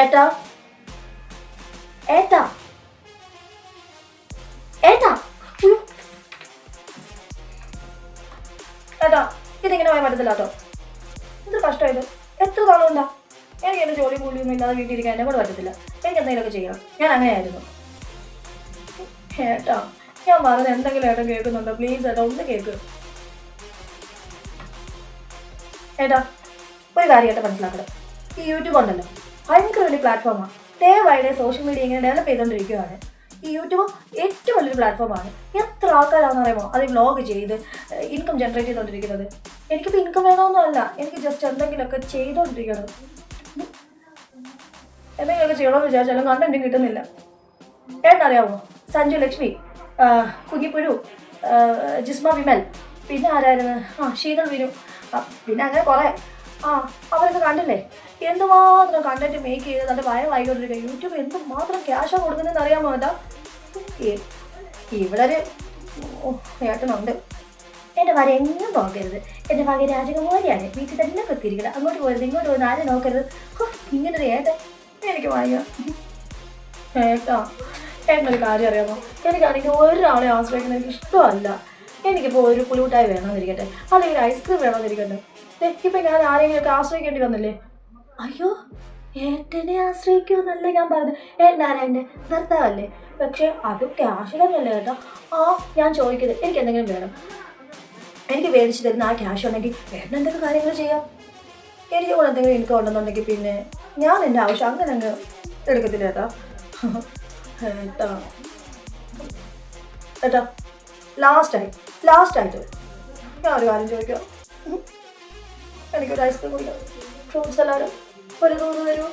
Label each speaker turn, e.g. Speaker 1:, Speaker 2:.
Speaker 1: ഏട്ടാ? ഏട്ടാ? ഏട്ടാ. ഏട്ടാ ഇതിങ്ങനെ പോയാൽ പറ്റത്തില്ല കേട്ടോ എന്തൊരു കഷ്ടമായത്? എത്ര നാളുണ്ടാ എനിക്ക് എന്റെ ജോലി കൂലിയൊന്നും ഇല്ലാതെ വീട്ടിലിരിക്കാൻ എന്നെ കൂടെ പറ്റത്തില്ല. എനിക്ക് എന്തെങ്കിലുമൊക്കെ ചെയ്യണം ഞാൻ അങ്ങനെയായിരുന്നു. ഏട്ടാ ഞാൻ പറഞ്ഞ എന്തെങ്കിലും ഏട്ടൻ കേൾക്കുന്നുണ്ടോ? പ്ലീസ് ഏട്ടാ ഒന്ന് കേൾക്ക് ഏട്ടാ ഒരു കാര്യം ഏട്ടാ മനസ്സിലാക്കണം. ഈ യൂട്യൂബ് ഉണ്ടല്ലോ. ഭയങ്കര വലിയ പ്ലാറ്റ്ഫോമാണ് ഡേ സോഷ്യൽ മീഡിയ ഇങ്ങനെ ഡെവലപ്പ് ചെയ്തുകൊണ്ടിരിക്കുകയാണ് ഈ യൂട്യൂബ് ഏറ്റവും വലിയൊരു പ്ലാറ്റ്ഫോമാണ് എത്ര ആൾക്കാരാണെന്ന് അറിയുമോ? അത് വ്ലോഗ് ചെയ്ത് ഇൻകം ജനറേറ്റ് ചെയ്തുകൊണ്ടിരിക്കുന്നത് എനിക്കിപ്പോൾ ഇൻകം വേണമെന്നല്ല എനിക്ക് ജസ്റ്റ് എന്തെങ്കിലുമൊക്കെ ചെയ്തുകൊണ്ടിരിക്കണം എന്തെങ്കിലുമൊക്കെ ചെയ്യണമെന്ന് വിചാരിച്ചാലും കണ്ടന്റും കിട്ടുന്നില്ല. ഏട്ടനറിയാമോ സഞ്ജു ലക്ഷ്മി കുഞ്ഞിപ്പുഴു ജിസ്മ വിമൽ. പിന്നെ ആരായിരുന്നു? ആ ശീതൾ വിനു. പിന്നെ അങ്ങനെ കുറേ. ആ അവരൊക്കെ കണ്ടില്ലേ? എന്തുമാത്രം കണ്ടന്റ് മേക്ക് ചെയ്ത് നല്ല വയറായിക്കൊണ്ടിരിക്കുക യൂട്യൂബ് എന്തുമാത്രം ക്യാഷ് കൊടുക്കുന്നതെന്ന് അറിയാമോ ഏട്ടാ? ഇവിടെ ഒരു ഏട്ടനുണ്ട്. എന്റെ വര എങ്ങും നോക്കരുത്. എന്റെ വക രാജകുമാരിയാണ്. വീട്ടിൽ തന്നെ കുത്തിയിരിക്കണം അങ്ങോട്ട് പോകരുത് ഇങ്ങോട്ട് പോകുന്ന ആരും നോക്കരുത്. ഇങ്ങനൊരു ഏട്ടൻ. എനിക്ക് വാങ്ങിയോ ഏട്ടാ ഏട്ടനൊരു കാര്യം അറിയാമോ? എനിക്കാണെങ്കിൽ ഒരാളെ ആശ്രയിക്കുന്നത് എനിക്ക് ഇഷ്ടമല്ല. എനിക്കിപ്പോൾ ഒരു പുളിമുട്ടായി വേണമെന്നിരിക്കട്ടെ? അല്ലെങ്കിൽ ഐസ്ക്രീം വേണമെന്നിരിക്കട്ടെ? ഇപ്പം ഞാൻ ആരെങ്കിലും ആരെങ്കിലുമൊക്കെ ആശ്രയിക്കേണ്ടി വന്നില്ലേ? അയ്യോ ഏട്ടനെ ആശ്രയിക്കുമെന്നല്ല ഞാൻ പറഞ്ഞത്. ഏട്ടനാരാ എന്റെ ഭർത്താവല്ലേ? പക്ഷേ അത് ക്യാഷ് തന്നെയല്ലേ കേട്ടോ. ആ ഞാൻ ചോദിക്കുന്നത് എനിക്ക് എന്തെങ്കിലും വേണം. എനിക്ക് മേടിച്ചു തരുന്ന ആ ക്യാഷ് ഉണ്ടെങ്കിൽ ഏട്ടൻ എന്തൊക്കെ കാര്യങ്ങൾ ചെയ്യാം? എനിക്ക് കൂടെ എന്തെങ്കിലും ഇൻകം ഉണ്ടെന്നുണ്ടെങ്കിൽ പിന്നെ ഞാൻ എന്റെ ആവശ്യം അങ്ങനെ അങ്ങ് എടുക്കത്തില്ല ഏട്ടാ ഏട്ടാ. ഏട്ടാ ലാസ്റ്റായി ലാസ്റ്റായിട്ട് ഞാൻ ഒരു കാര്യം ചോദിക്കാം. എനിക്കൊരു ഐസ്ക്രീം കുടിക്കാം. ഫ്രൂട്ട്സ് എല്ലാവരും? ഒരു തോന്നുന്നു തരൂ